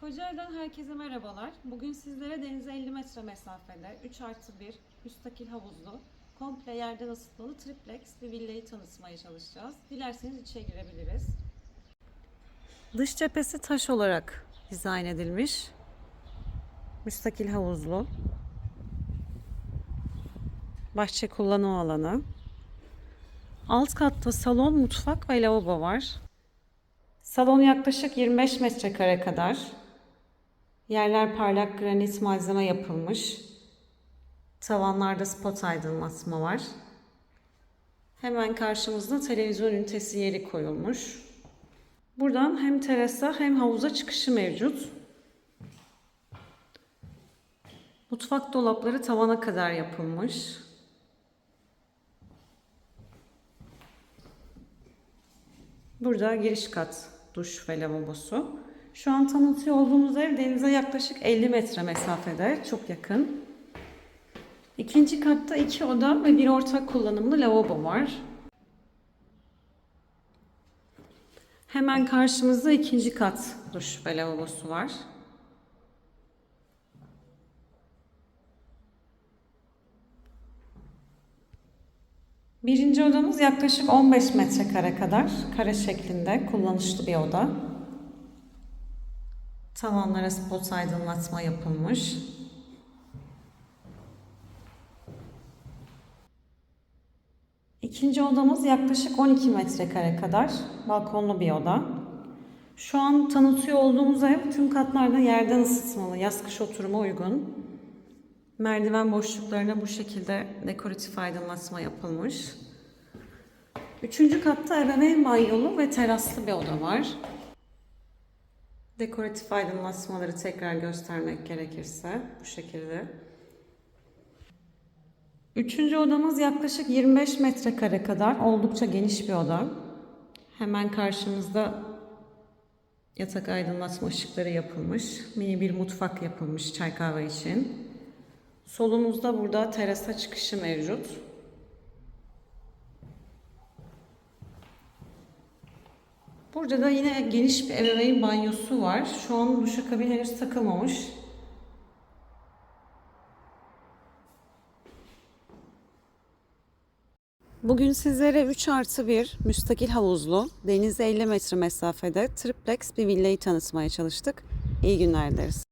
Kocaeli'den herkese merhabalar. Bugün sizlere denize 50 metre mesafede 3 artı 1 müstakil havuzlu, komple yerden ısıtmalı triplex bir villayı tanıtmaya çalışacağız. Dilerseniz içe girebiliriz. Dış cephesi taş olarak dizayn edilmiş. Müstakil havuzlu. Bahçe kullanım alanı. Alt katta salon, mutfak ve lavabo var. Salon yaklaşık 25 metrekare kadar. Yerler parlak granit malzeme yapılmış. Tavanlarda spot aydınlatma var. Hemen karşımızda televizyon ünitesi yeri koyulmuş. Buradan hem terasa hem havuza çıkışı mevcut. Mutfak dolapları tavana kadar yapılmış. Burada giriş kat, duş ve lavabosu. Şu an tanıtıyor olduğumuz ev denize yaklaşık 50 metre mesafede, çok yakın. İkinci katta iki oda ve bir ortak kullanımlı lavabo var. Hemen karşımızda ikinci kat duş ve lavabosu var. Birinci odamız yaklaşık 15 metrekare kadar kare şeklinde kullanışlı bir oda. Tavanlara spot aydınlatma yapılmış. İkinci odamız yaklaşık 12 metrekare kadar balkonlu bir oda. Şu an tanıtıyor olduğumuz ev tüm katlarda yerden ısıtmalı, yaz kış oturuma uygun. Merdiven boşluklarına bu şekilde dekoratif aydınlatma yapılmış. Üçüncü katta ebeveyn banyolu ve teraslı bir oda var. Dekoratif aydınlatmaları tekrar göstermek gerekirse bu şekilde. Üçüncü odamız yaklaşık 25 metrekare kadar oldukça geniş bir oda. Hemen karşımızda yatak aydınlatma ışıkları yapılmış. Mini bir mutfak yapılmış çay kahve için. Solumuzda burada terasa çıkışı mevcut. Burada da yine geniş bir ebeveyn banyosu var. Şu an duşakabin henüz takılmamış. Bugün sizlere 3 artı 1 müstakil havuzlu, denize 50 metre mesafede triplex bir villayı tanıtmaya çalıştık. İyi günler dileriz.